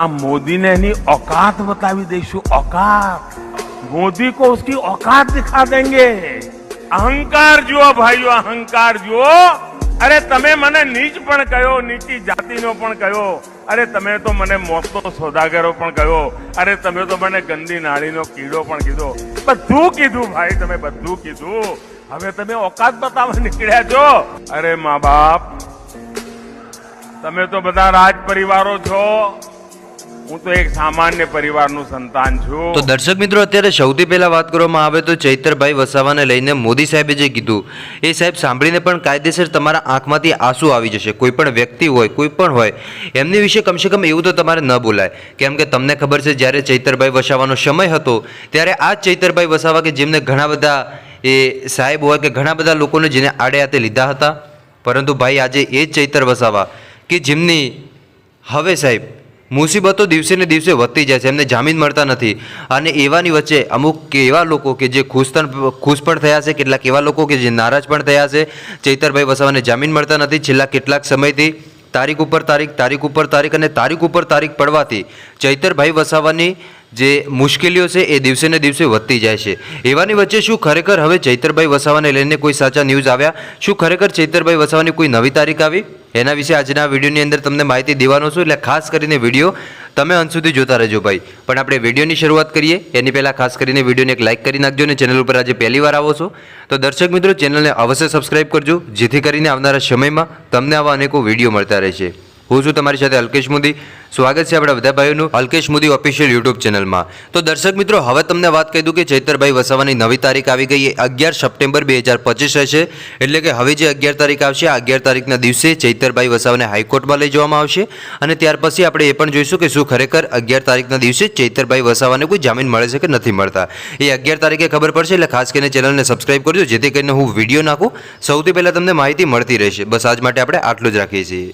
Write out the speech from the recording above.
આ મોદીને એની औकात બતાવી દઈશું औकात મોદી को उसकी औकात दिखा देंगे અહંકાર જુઓ ભાઈઓ અહંકાર જુઓ અરે તમે મને નીચ પણ કહ્યો નીચી જાતિનો પણ કહ્યો અરે તમે તો મને મોતનો સોદાગરો પણ કહ્યો અરે તમે તો મને ગંદી નાળીનો કીડો પણ કીધો બધું કીધું ભાઈ તમે બધું કીધું હવે તમે औकात બતાવવા નીકળ્યા છો અરે મા બાપ તમે તો બધા રાજ પરિવારો છો હું તો એક સામાન્ય પરિવારનું સંતાન છું. તો દર્શક મિત્રો, અત્યારે સૌથી પહેલા વાત કરવામાં આવે તો ચૈતરભાઈ વસાવાને લઈને મોદી સાહેબે જે કીધું, એ સાહેબ સાંભળીને પણ કાયદેસર તમારા આંખમાંથી આંસુ આવી જશે. કોઈ પણ વ્યક્તિ હોય, કોઈ પણ હોય, એમની વિશે કમસે કમ એવું તો તમારે ન બોલાય. કેમ કે તમને ખબર છે, જ્યારે ચૈતરભાઈ વસાવાનો સમય હતો, ત્યારે આ ચૈતરભાઈ વસાવા કે જેમને ઘણા બધા એ સાહેબ હોય કે ઘણા બધા લોકોને જેને આડે હાથે લીધા હતા, પરંતુ ભાઈ આજે એ જ ચૈતર વસાવા કે જેમની, હવે સાહેબ મુસીબતો દિવસે ને દિવસે વધતી જાય છે, એમને જામીન મળતા નથી. અને એવાની વચ્ચે અમુક એવા લોકો કે જે ખુશ પણ ખુશ પણ થયા છે, કેટલાક એવા લોકો કે જે નારાજ પણ થયા છે. ચૈતરભાઈ વસાવાને જામીન મળતા નથી. છેલ્લા કેટલાક સમયથી તારીખ ઉપર તારીખ તારીખ ઉપર તારીખ અને તારીખ ઉપર તારીખ પડવાથી ચૈતરભાઈ વસાવાની જે મુશ્કેલીઓ છે, એ દિવસે ને દિવસે વધતી જાય છે. એવાની વચ્ચે શું ખરેખર હવે ચૈતરભાઈ વસાવાને લઈને કોઈ સાચા ન્યૂઝ આવ્યા? શું ખરેખર ચૈતરભાઈ વસાવાની કોઈ નવી તારીખ આવી? એના વિશે આજના વિડીયોની અંદર તમને માહિતી દેવાનો છું, એટલે ખાસ કરીને વીડિયો તમે અંત સુધી જોતા રહેજો ભાઈ. પણ આપણે વિડીયોની શરૂઆત કરીએ. એની પહેલાં ખાસ કરીને વિડીયોને એક લાઇક કરી નાખજો અને ચેનલ ઉપર આજે પહેલી વાર આવો છો, તો દર્શક મિત્રો ચેનલને અવશ્ય સબસ્ક્રાઇબ કરજો, જેથી કરીને આવનારા સમયમાં તમને આવા અનેકો વીડિયો મળતા રહેશે. હું છું તમારી સાથે અલ્કેશ મોદી. સ્વાગત છે આપણા બધા ભાઈઓનું અલ્કેશ મોદી ઓફિશિયલ યુટ્યુબ ચેનલમાં. તો દર્શક મિત્રો, હવે તમને વાત કહી દઉં કે ચૈતરભાઈ વસાવાની નવી તારીખ આવી ગઈ એ અગિયાર સપ્ટેમ્બર બે હજાર પચીસ રહેશે. એટલે કે હવે જે અગિયાર તારીખ આવશે, આ અગિયાર તારીખના દિવસે ચૈતરભાઈ વસાવાને હાઈકોર્ટમાં લઈ જવામાં આવશે. અને ત્યાર પછી આપણે એ પણ જોઈશું કે શું ખરેખર અગિયાર તારીખના દિવસે ચૈતરભાઈ વસાવાને કોઈ જામીન મળે છે કે નથી મળતા. એ અગિયાર તારીખે ખબર પડશે, એટલે ખાસ કરીને ચેનલને સબસ્ક્રાઈબ કરજો, જેથી કરીને હું વીડિયો નાખું. સૌથી પહેલાં તમને માહિતી મળતી રહેશે. બસ આજ માટે આપણે આટલું જ રાખીએ છીએ.